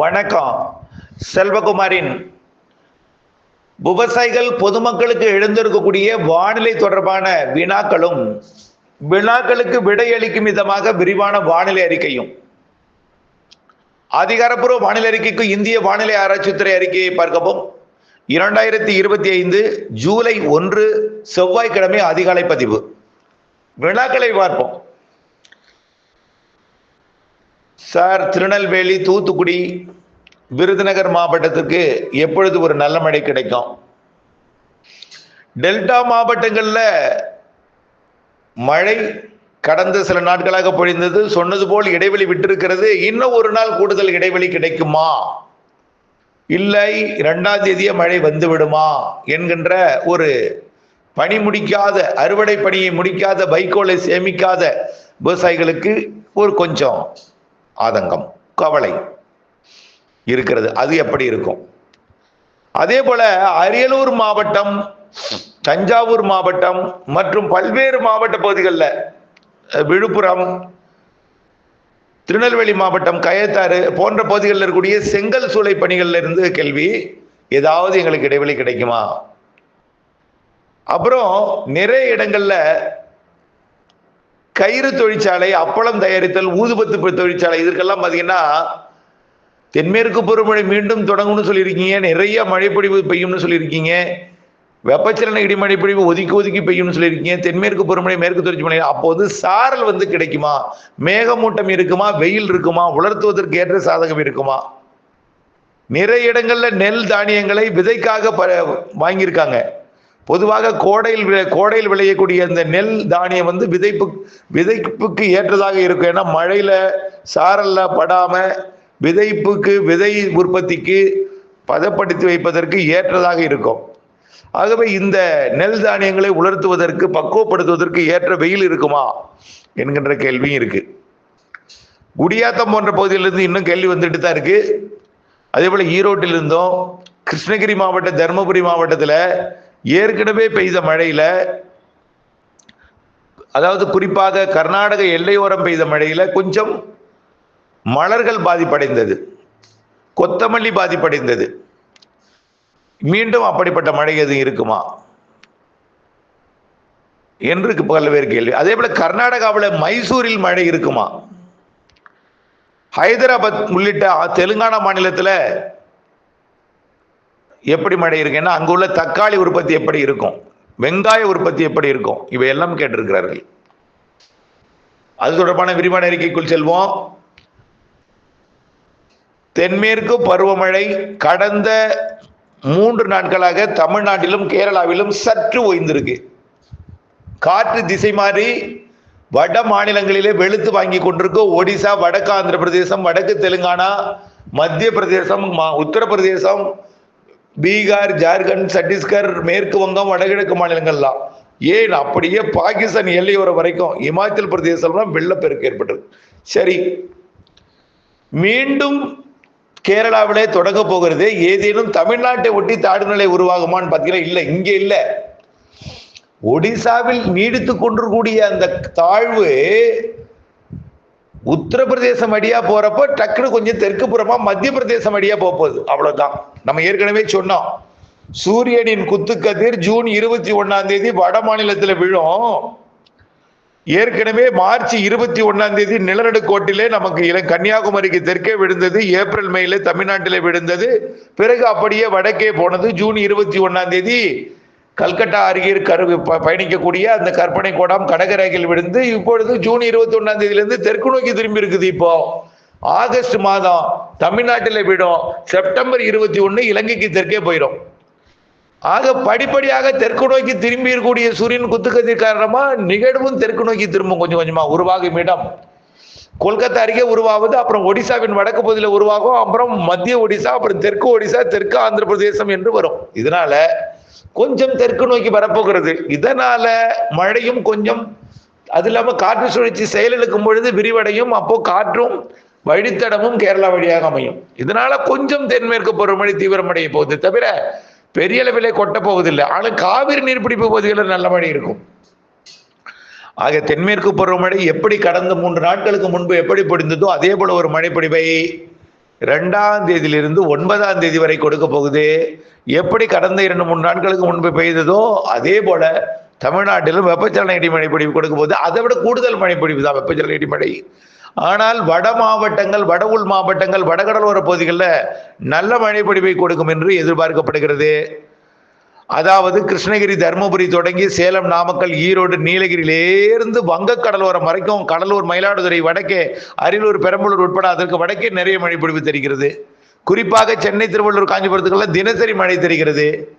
வணக்கம். செல்வகுமாரின் விவசாயிகள் பொதுமக்களுக்கு எழுந்திருக்கக்கூடிய வானிலை தொடர்பான வினாக்களும் வினாக்களுக்கு விடையளிக்கும் விதமாக விரிவான வானிலை அறிக்கையும். அதிகாரப்பூர்வ வானிலை அறிக்கைக்கு இந்திய வானிலை ஆராய்ச்சித்துறை அறிக்கையை பார்க்கவும் இரண்டாயிரத்தி இருபத்தி ஐந்து ஜூலை ஒன்று செவ்வாய்க்கிழமை அதிகாலை பதிவு. வினாக்களை பார்ப்போம். சார் திருநெல்வேலி தூத்துக்குடி விருதுநகர் மாவட்டத்துக்கு எப்பொழுது ஒரு நல்ல மழை கிடைக்கும்? டெல்டா மாவட்டங்களில் மழை கடந்த சில நாட்களாக பொழிந்தது. சொன்னது போல் இடைவெளி விட்டிருக்கிறது. இன்னும் ஒரு நாள் கூடுதல் இடைவெளி கிடைக்குமா? இல்லை இரண்டாம் தேதியே மழை வந்து விடுமா என்கின்ற ஒரு பணி முடிக்காத அறுவடை பணியை முடிக்காத வைக்கோலை சேமிக்காத விவசாயிகளுக்கு ஒரு கொஞ்சம் ஆதங்கம் கவலை இருக்கிறது. அது எப்படி இருக்கும்? அதே போல அரியலூர் மாவட்டம் தஞ்சாவூர் மாவட்டம் மற்றும் பல்வேறு மாவட்ட பகுதிகளில் விழுப்புரம் திருநெல்வேலி மாவட்டம் கயத்தாறு போன்ற பகுதிகளில் இருக்கக்கூடிய செங்கல் சூளை பணிகளில் இருந்து கேள்வி ஏதாவது எங்களுக்கு இடைவெளி கிடைக்குமா? அப்புறம் நிறைய இடங்கள்ல கயிறு தொழிற்சாலை அப்பளம் தயாரித்தல் ஊதுபத்து தொழிற்சாலை இதற்கெல்லாம் பார்த்தீங்கன்னா தென்மேற்கு பருவமழை மீண்டும் தொடங்கும்னு சொல்லியிருக்கீங்க நிறைய மழைப்பொழிவு பெய்யும்னு சொல்லியிருக்கீங்க வெப்பச்சலன இடிமழை பொழிவு ஒதுக்கி ஒதுக்கி பெய்யும்னு சொல்லியிருக்கீங்க தென்மேற்கு பருவமழை மேற்கு தொடர்ச்சி மழை அப்போது சாரல் வந்து கிடைக்குமா? மேகமூட்டம் இருக்குமா? வெயில் இருக்குமா? உலர்த்துவதற்கு ஏற்ற சாதகம் இருக்குமா? நிறைய இடங்கள்ல நெல் தானியங்களை விதைக்காக ப வாங்கியிருக்காங்க. பொதுவாக கோடையில் விளை- கோடையில் விளையக்கூடிய இந்த நெல் தானியம் வந்து விதைப்பு விதைப்புக்கு ஏற்றதாக இருக்கும். ஏன்னா மழையில சாரல்ல படாம விதைப்புக்கு விதை உற்பத்திக்கு பதப்படுத்தி வைப்பதற்கு ஏற்றதாக இருக்கும். ஆகவே இந்த நெல் தானியங்களை உலர்த்துவதற்கு பக்குவப்படுத்துவதற்கு ஏற்ற வெயில் இருக்குமா என்கின்ற கேள்வியும் இருக்கு. குடியாத்தம் போன்ற பகுதியிலிருந்து இன்னும் கேள்வி வந்துட்டு தான் இருக்கு. அதே போல ஈரோட்டிலிருந்தும் கிருஷ்ணகிரி மாவட்ட தருமபுரி மாவட்டத்தில் ஏற்கனவே பெய்த மழையில் அதாவது குறிப்பாக கர்நாடக எல்லையோரம் பெய்த மழையில் கொஞ்சம் மலர்கள் பாதிப்படைந்தது. கொத்தமல்லி பாதிப்படைந்தது. மீண்டும் அப்படிப்பட்ட மழை எதுவும் இருக்குமா? என்று பல்வேறு கேள்வி. அதே போல கர்நாடகாவில் மைசூரில் மழை இருக்குமா? ஹைதராபாத் உள்ளிட்ட தெலுங்கானா மாநிலத்தில் எப்படி மழை இருக்குன்னா அங்கே அங்குள்ள தக்காளி உற்பத்தி எப்படி இருக்கும்? வெங்காய உற்பத்தி எப்படி இருக்கும்? இவையெல்லாம் கேட்டிருக்கிறார்கள். அது தொடர்பான விரிவான அறிக்கைக்குள் செல்வோம். தென்மேற்கு பருவமழை கடந்த மூன்று நாட்களாக தமிழ்நாட்டிலும் கேரளாவிலும் சற்று ஓய்ந்திருக்கு. காற்று திசை மாறி வட மாநிலங்களிலே வெளுத்து வாங்கி கொண்டிருக்கு ஒடிசா வடக்கு ஆந்திர பிரதேசம் வடக்கு தெலுங்கானா மத்திய பிரதேசம் மா- உத்தரப்பிரதேசம் பீகார் ஜார்க்கண்ட் சத்தீஸ்கர் மேற்கு வங்கம் வடகிழக்கு மாநிலங்கள்லாம். ஏன்? அப்படியே பாகிஸ்தான் எல்லையோரம் வரைக்கும் இமாச்சல் பிரதேசம்லாம் வெள்ளப்பெருக்கு ஏற்பட்டது. சரி. மீண்டும் கேரளாவிலே தொடங்க போகிறது. ஏதேனும் தமிழ்நாட்டை ஒட்டி தாழ்நிலை உருவாகுமான்னு பார்த்தீங்கன்னா இல்லை. இங்கே இல்லை. ஒடிசாவில் நீடித்து கொண்டிருக்கூடிய அந்த தாழ்வு உத்தரப்பிரதேசம் அடியா போறப்போ டக்குனு கொஞ்சம் தெற்கு புறமா மத்திய பிரதேசம் அடியா போகுது. அவ்வளவுதான். நம்ம ஏற்கனவே சொன்னோம். சூரியனின் குத்துக்கதிர் ஜூன் இருபத்தி ஒன்னாம் தேதி வட மாநிலத்தில் விழும். ஏற்கனவே மார்ச் இருபத்தி ஒன்னாம் தேதி நிலநடுக்கோட்டிலே நமக்கு இளம் கன்னியாகுமரிக்கு தெற்கே விழுந்தது ஏப்ரல் மேல தமிழ்நாட்டிலே விழுந்தது. பிறகு அப்படியே வடக்கே போனது ஜூன் இருபத்தி ஒன்னாம் தேதி கல்கட்டா அருகே கரு ப- பயணிக்கக்கூடிய அந்த கற்பனை கோடாம் கடகரேகையில் விழுந்து இப்பொழுது ஜூன் இருபத்தி ஒன்னாம் தேதியிலிருந்து தெற்கு நோக்கி திரும்பி இருக்குது இப்போ. ஆகஸ்ட் மாதம் தமிழ்நாட்டில் விடும். செப்டம்பர் இருபத்தி ஒன்று இலங்கைக்கு தெற்கே போயிடும் ஆக படிப்படியாக தெற்கு நோக்கி திரும்பி இருக்கக்கூடிய சூரியன் குத்துக்கதிர் காரணமா நிகழ்வும் தெற்கு நோக்கி திரும்பும் கொஞ்சம் கொஞ்சமா. உருவாகும் இடம். கொல்கத்தா அருகே உருவாகுது அப்புறம் ஒடிசாவின் வடக்கு பகுதியில் உருவாகும் அப்புறம் மத்திய ஒடிசா அப்புறம் தெற்கு ஒடிசா தெற்கு ஆந்திர பிரதேசம் என்று வரும். இதனால கொஞ்சம் தெற்கு நோக்கி வரப்போகிறது. இதனால மழையும் கொஞ்சம் அது இல்லாமல் காற்று சுழற்சி செயலிழக்கும் பொழுது விரிவடையும். அப்போ காற்றும் வழித்தடமும் கேரளா வழியாக அமையும். இதனால கொஞ்சம் தென்மேற்கு பருவமழை தீவிரமடைய போகுது தவிர பெரிய அளவிலே கொட்ட போவதில்லை. ஆனால் காவிரி நீர்பிடிப்பு பகுதிகளில் நல்ல மழை இருக்கும். ஆக தென்மேற்கு பருவமழை எப்படி கடந்த மூன்று நாட்களுக்கு முன்பு எப்படி பொடிந்ததோ அதே போல ஒரு மழைப்பிடிவை ரெண்டாம் தேதியிலிருந்து ஒன்பதாம் தேதி வரை கொடுக்க போகுது. எப்படி கடந்த இரண்டு மூணு நாட்களுக்கு முன்பு பெய்ததோ அதே போல தமிழ்நாட்டிலும் வெப்பச்சலன இடிமழை பொழிவு கொடுக்க போகுது. அதை விட கூடுதல் மழை பொழிவு தான் வெப்பச்சலன இடிமழை ஆனால் வட மாவட்டங்கள் வட உள் மாவட்டங்கள் வடகடலோர பகுதிகளில் நல்ல மழை பொழிவை கொடுக்கும் என்று எதிர்பார்க்கப்படுகிறது. அதாவது கிருஷ்ணகிரி தருமபுரி தொடங்கி சேலம் நாமக்கல் ஈரோடு நீலகிரியிலேருந்து வங்க கடலோரம் வரைக்கும் கடலூர் மயிலாடுதுறை வடக்கே அரியலூர் பெரம்பலூர் உட்பட அதற்கு வடக்கே நிறைய மழை பொழிவு தெரிகிறது. குறிப்பாக சென்னை திருவள்ளூர் காஞ்சிபுரத்துக்கெல்லாம் தினசரி மழை தெரிகிறது.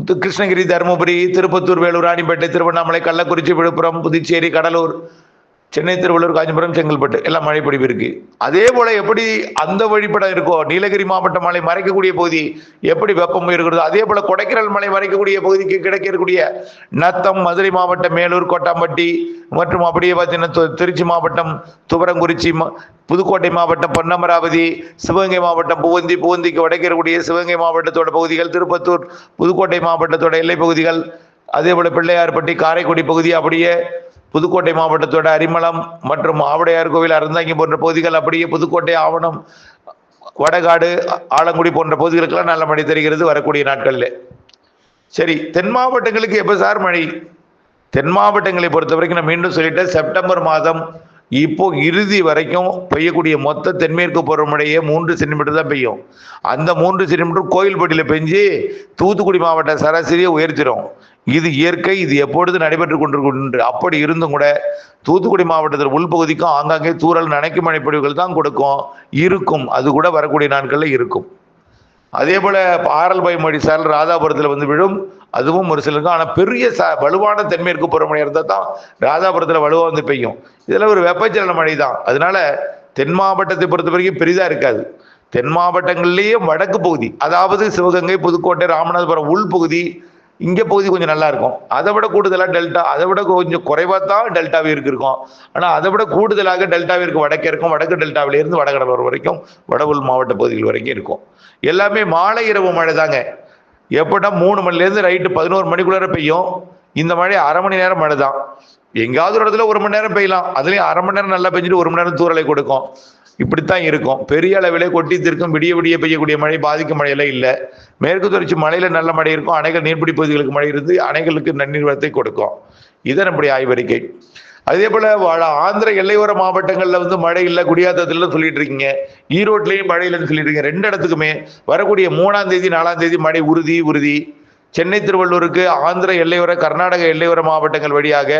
உத்து- கிருஷ்ணகிரி தருமபுரி திருப்பத்தூர் வேலூர் ராணிப்பேட்டை திருவண்ணாமலை கள்ளக்குறிச்சி விழுப்புரம் புதுச்சேரி கடலூர் சென்னை திருவள்ளூர் காஞ்சிபுரம் செங்கல்பட்டு எல்லாம் மழை பொழிவு இருக்கு. அதே போல எப்படி அந்த வழிபடம் இருக்கோ நீலகிரி மாவட்ட மலை மறைக்கக்கூடிய பகுதி எப்படி வெப்பம் இருக்கிறதோ அதே போல கொடைக்கானல் மலை மறைக்கக்கூடிய பகுதிக்கு கிடைக்கக்கூடிய நத்தம் மதுரை மாவட்டம் மேலூர் கோட்டாம்பட்டி மற்றும் அப்படியே பார்த்தீங்கன்னா திருச்சி மாவட்டம் துவரங்குறிச்சி புதுக்கோட்டை மாவட்டம் பொன்னமராவதி சிவகங்கை மாவட்டம் புவந்தி புவந்திக்கு வடைக்கிறக்கூடிய சிவகங்கை மாவட்டத்தோட பகுதிகள் திருப்பத்தூர் புதுக்கோட்டை மாவட்டத்தோட எல்லை பகுதிகள் அதே போல பிள்ளையார்பட்டி காரைக்குடி பகுதி அப்படியே புதுக்கோட்டை மாவட்டத்தோட அரிமளம் மற்றும் ஆவடையார் கோவில் அறந்தாங்கி போன்ற பகுதிகள் அப்படியே புதுக்கோட்டை ஆவணம் வடகாடு ஆலங்குடி போன்ற பகுதிகளுக்கெல்லாம் நல்ல மழை தெரிகிறது வரக்கூடிய நாட்களில். சரி தென் மாவட்டங்களுக்கு எப்போ சார் மழை? தென் மாவட்டங்களை பொறுத்த வரைக்கும் நான் மீண்டும் சொல்லிட்டேன் செப்டம்பர் மாதம் இப்போ இறுதி வரைக்கும் பெய்யக்கூடிய மொத்த தென்மேற்கு பருவமழையே மூன்று சென்டிமீட்டர் தான் பெய்யும். அந்த மூன்று சென்டிமீட்டர் கோயில்பட்டியில் பெஞ்சு தூத்துக்குடி மாவட்ட சராசரியை உயர்த்திடும் இது இயற்கை இது எப்பொழுது நடைபெற்று கொண்டிருக்கின்ற அப்படி இருந்தும் கூட தூத்துக்குடி மாவட்டத்தில் உள்பகுதிக்கும் ஆங்காங்கே தூறல் நனைக்கும் மழைப்பொழிவுகள் தான் கொடுக்கும் இருக்கும். அது கூட வரக்கூடிய நாட்களில் இருக்கும். அதே போல ஆரல் பயமொழி சாரல் ராதாபுரத்தில் வந்து விழும். அதுவும் ஒரு சிலருக்கும் ஆனால் பெரிய ச வலுவான தென்மேற்கு பருவமழை இருந்தால் தான் ராதாபுரத்தில் வலுவாக வந்து பெய்யும். இதில் ஒரு வெப்பச்சலன மழை தான். அதனால தென் மாவட்டத்தை பொறுத்த வரைக்கும் பெரிதாக இருக்காது. தென் மாவட்டங்கள்லேயே வடக்கு பகுதி அதாவது சிவகங்கை புதுக்கோட்டை ராமநாதபுரம் உள்பகுதி இங்கே பகுதி கொஞ்சம் நல்லா இருக்கும். அதை விட கூடுதலாக டெல்டா அதை விட கொஞ்சம் குறைவாக தான் டெல்டாவிற்கு இருக்கும் ஆனால் அதை விட கூடுதலாக டெல்டாவிற்கு வடக்கே இருக்கும் வடக்கு டெல்டாவிலேருந்து வடகடலூர் வரைக்கும் வட மாவட்ட பகுதிகள் வரைக்கும் இருக்கும். எல்லாமே மாலை இரவு மழை தாங்க. எப்படா மூணு மணிலேருந்து ரைட்டு பதினோரு மணிக்குள்ளார பெய்யும். இந்த மழை அரை மணி நேரம் மழை தான். எங்காவது ஒரு இடத்துல ஒரு மணி நேரம் பெய்யலாம். அதுலேயும் அரை மணி நேரம் நல்லா பெஞ்சிட்டு ஒரு மணி நேரம் தூரலை கொடுக்கும். இப்படித்தான் இருக்கும். பெரிய அளவிலே கொட்டி திருக்கும் விடிய விடிய பெய்யக்கூடிய மழை பாதிக்கும் மழையெல்லாம் இல்லை. மேற்கு தொடர்ச்சி மழையில நல்ல மழை இருக்கும். அணைகள் நீர்பிடி பகுதிகளுக்கு மழை இருந்து அணைகளுக்கு நன்னீர் வரத்தை கொடுக்கும். இது நம்முடைய ஆய்வறிக்கை. அதே போல ஆந்திர எல்லையோர மாவட்டங்கள்ல வந்து மழை இல்லை குடியாத்தத்தில் சொல்லிட்டு இருக்கீங்க. ஈரோட்லயும் மழை இல்லைன்னு சொல்லிட்டு இருக்கீங்க. ரெண்டு இடத்துக்குமே வரக்கூடிய மூணாம் தேதி நாலாம் தேதி மழை உறுதி உறுதி. சென்னை திருவள்ளூருக்கு ஆந்திர எல்லையோர கர்நாடக எல்லையோர மாவட்டங்கள் வழியாக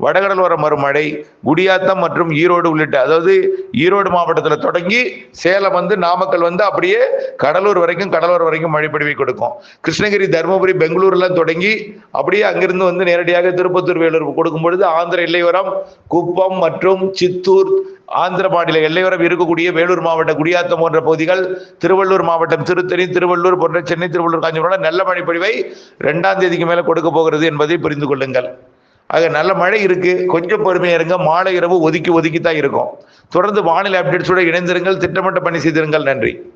வடகடலோர மறுமழை குடியாத்தம் மற்றும் ஈரோடு உள்ளிட்ட அதாவது ஈரோடு மாவட்டத்தில் தொடங்கி சேலம் வந்து நாமக்கல் வந்து அப்படியே கடலூர் வரைக்கும் கடலூர் வரைக்கும் மழை கொடுக்கும். கிருஷ்ணகிரி தருமபுரி பெங்களூர்லாம் தொடங்கி அப்படியே அங்கிருந்து வந்து நேரடியாக திருப்பத்தூர் வேலூர் கொடுக்கும் பொழுது ஆந்திர எல்லையோரம் குப்பம் மற்றும் சித்தூர் ஆந்திர மாநில எல்லையோரம் இருக்கக்கூடிய வேலூர் மாவட்ட குடியாத்தம் போன்ற பகுதிகள் திருவள்ளூர் மாவட்டம் திருத்தணி திருவள்ளூர் போன்ற சென்னை திருவள்ளூர் காஞ்சிபுரம் நல்ல மழை பொழிவை ரெண்டாம் தேதிக்கு மேல கொடுக்க போகிறது என்பதை புரிந்து கொள்ளுங்கள். ஆக நல்ல மழை இருக்கு. கொஞ்சம் பொறுமையாக இருங்க. மாலை இரவு ஒதுக்கி ஒதுக்கி தான் இருக்கும். தொடர்ந்து வானிலை அப்டேட்ஸோட இணைந்திருங்கள். திட்டமிட்ட பணி செய்திருங்கள். நன்றி.